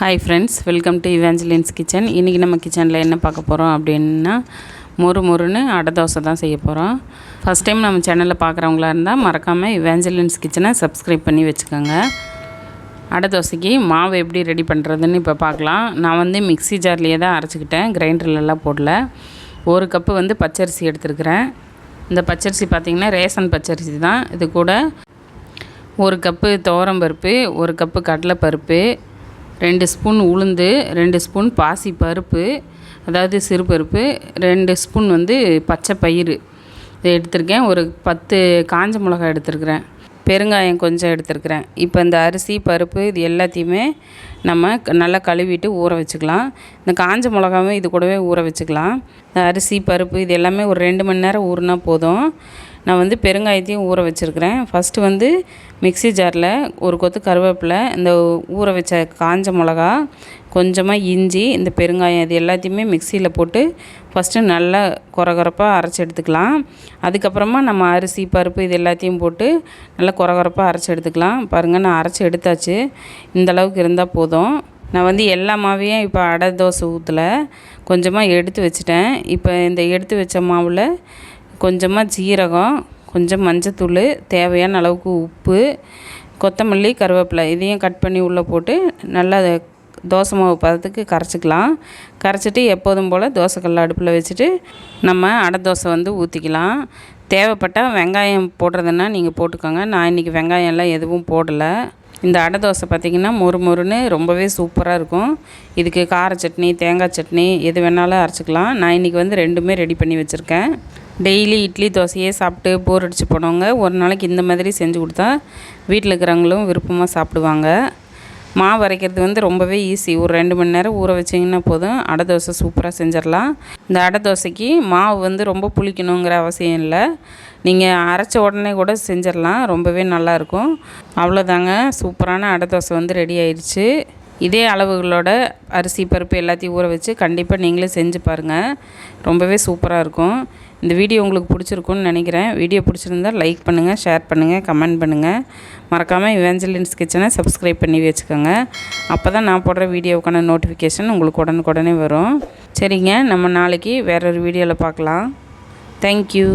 Hi friends welcome to Evangeline's kitchen இன்றைக்கி நம்ம கிச்சனில் என்ன பார்க்க போகிறோம் அப்படின்னா மொறு மொறுன்னு அடை தோசை தான் செய்ய போகிறோம் ஃபஸ்ட் டைம் நம்ம சேனலில் பார்க்குறவங்களா இருந்தால் மறக்காமல் இவாஞ்சலின்ஸ் கிச்சனை சப்ஸ்கிரைப் பண்ணி வச்சுக்கோங்க. அடை தோசைக்கு மாவு எப்படி ரெடி பண்ணுறதுன்னு இப்போ பார்க்கலாம். நான் வந்து மிக்ஸி ஜார்லேயே தான் அரைச்சிக்கிட்டேன் கிரைண்டர்லலாம் போடல. ஒரு கப்பு வந்து பச்சரிசி எடுத்துருக்கிறேன். இந்த பச்சரிசி பார்த்திங்கன்னா ரேஷன் பச்சரிசி தான். இது கூட ஒரு கப்பு துவரம்பருப்பு ஒரு கப்பு கடலைப்பருப்பு ரெண்டு ஸ்பூன் உளுந்து ரெண்டு ஸ்பூன் பாசி பருப்பு அதாவது சிறு பருப்பு ரெண்டு ஸ்பூன் வந்து பச்சை பயிறு. இதை எடுத்திருக்கேன். ஒரு பத்து காஞ்ச மிளகாய் எடுத்திருக்கிறேன். பெருங்காயம் கொஞ்சம் எடுத்துருக்கிறேன். இப்போ இந்த அரிசி பருப்பு இது எல்லாத்தையுமே நம்ம நல்லா கழுவிட்டு ஊற வச்சுக்கலாம். இந்த காஞ்ச மிளகாவும் இது கூடவே ஊற வச்சுக்கலாம். இந்த அரிசி பருப்பு இது எல்லாமே ஒரு ரெண்டு மணி நேரம் ஊறினா போதும். நான் வந்து பெருங்காயத்தையும் ஊற வச்சுருக்கிறேன். ஃபஸ்ட்டு வந்து மிக்சி ஜாரில் ஒரு கொத்து கருவேப்பிலை இந்த ஊற வச்ச காஞ்ச மிளகா கொஞ்சமாக இஞ்சி இந்த பெருங்காயம் இது எல்லாத்தையுமே மிக்சியில் போட்டு ஃபஸ்ட்டு நல்லா குறகுறப்பாக அரைச்சி எடுத்துக்கலாம். அதுக்கப்புறமா நம்ம அரிசி பருப்பு இது எல்லாத்தையும் போட்டு நல்லா குறகுறப்பாக அரைச்சி எடுத்துக்கலாம். பாருங்கள் நான் அரைச்சி எடுத்தாச்சு. இந்தளவுக்கு இருந்தால் போதும். நான் வந்து எல்லா மாவையும் இப்போ அடை தோசை ஊற்றலை கொஞ்சமாக எடுத்து வச்சுட்டேன். இப்போ இந்த எடுத்து வச்ச மாவில் கொஞ்சமாக ஜீரகம் கொஞ்சம் மஞ்சத்தூள் தேவையான அளவுக்கு உப்பு கொத்தமல்லி கருவேப்பிலை இதையும் கட் பண்ணி உள்ளே போட்டு நல்லா தோசை மாவு பதத்துக்கு கரைச்சிக்கலாம். கரைச்சிட்டு எப்போதும் போல் தோசைக்கல்ல அடுப்பில் வச்சுட்டு நம்ம அடை தோசை வந்து ஊற்றிக்கலாம் தேவைப்பட்டால் வெங்காயம் போடுறதுன்னா நீங்கள் போட்டுக்கோங்க. நான் இன்றைக்கி வெங்காயம் எல்லாம் எதுவும் போடலை. இந்த அடை தோசை பார்த்திங்கன்னா மொறு மொறுன்னு ரொம்பவே சூப்பராக இருக்கும். இதுக்கு கார சட்னி தேங்காய் சட்னி எது வேணாலும் அரைச்சிக்கலாம். நான் இன்றைக்கி வந்து ரெண்டுமே ரெடி பண்ணி வச்சுருக்கேன். டெய்லி இட்லி தோசையே சாப்பிட்டு போர் அடித்து போனவங்க ஒரு நாளைக்கு இந்த மாதிரி செஞ்சு கொடுத்தா வீட்டில் இருக்கிறவங்களும் விருப்பமாக சாப்பிடுவாங்க. மாவு அரைக்கிறது வந்து ரொம்பவே ஈஸி ஒரு ரெண்டு மணி நேரம் ஊற வச்சிங்கன்னா போதும். அடை தோசை சூப்பராக செஞ்சிடலாம். இந்த அடை தோசைக்கு மாவு வந்து ரொம்ப புளிக்கணுங்கிற அவசியம் இல்லை. நீங்கள் அரைச்ச உடனே கூட செஞ்சிடலாம். ரொம்பவே நல்லாயிருக்கும் அவ்வளோதாங்க சூப்பரான அடை தோசை வந்து ரெடி ஆயிடுச்சு. இதே அளவுகளோட அரிசி பருப்பு எல்லாத்தையும் ஊற வச்சு கண்டிப்பாக நீங்களே செஞ்சு பாருங்கள் ரொம்பவே சூப்பராக இருக்கும். இந்த வீடியோ உங்களுக்கு பிடிச்சிருக்குன்னு நினைக்கிறேன். வீடியோ பிடிச்சிருந்தால் லைக் பண்ணுங்கள் ஷேர் பண்ணுங்கள் கமெண்ட் பண்ணுங்கள் மறக்காமல் இவேஞ்சலின்ஸ் கிச்சனை சப்ஸ்கிரைப் பண்ணி வச்சுக்கோங்க. அப்போ தான் நான் போடுற வீடியோவுக்கான நோட்டிஃபிகேஷன் உங்களுக்கு உடனுக்குடனே வரும். சரிங்க நம்ம நாளைக்கு வேறொரு வீடியோவில் பார்க்கலாம். தேங்க்யூ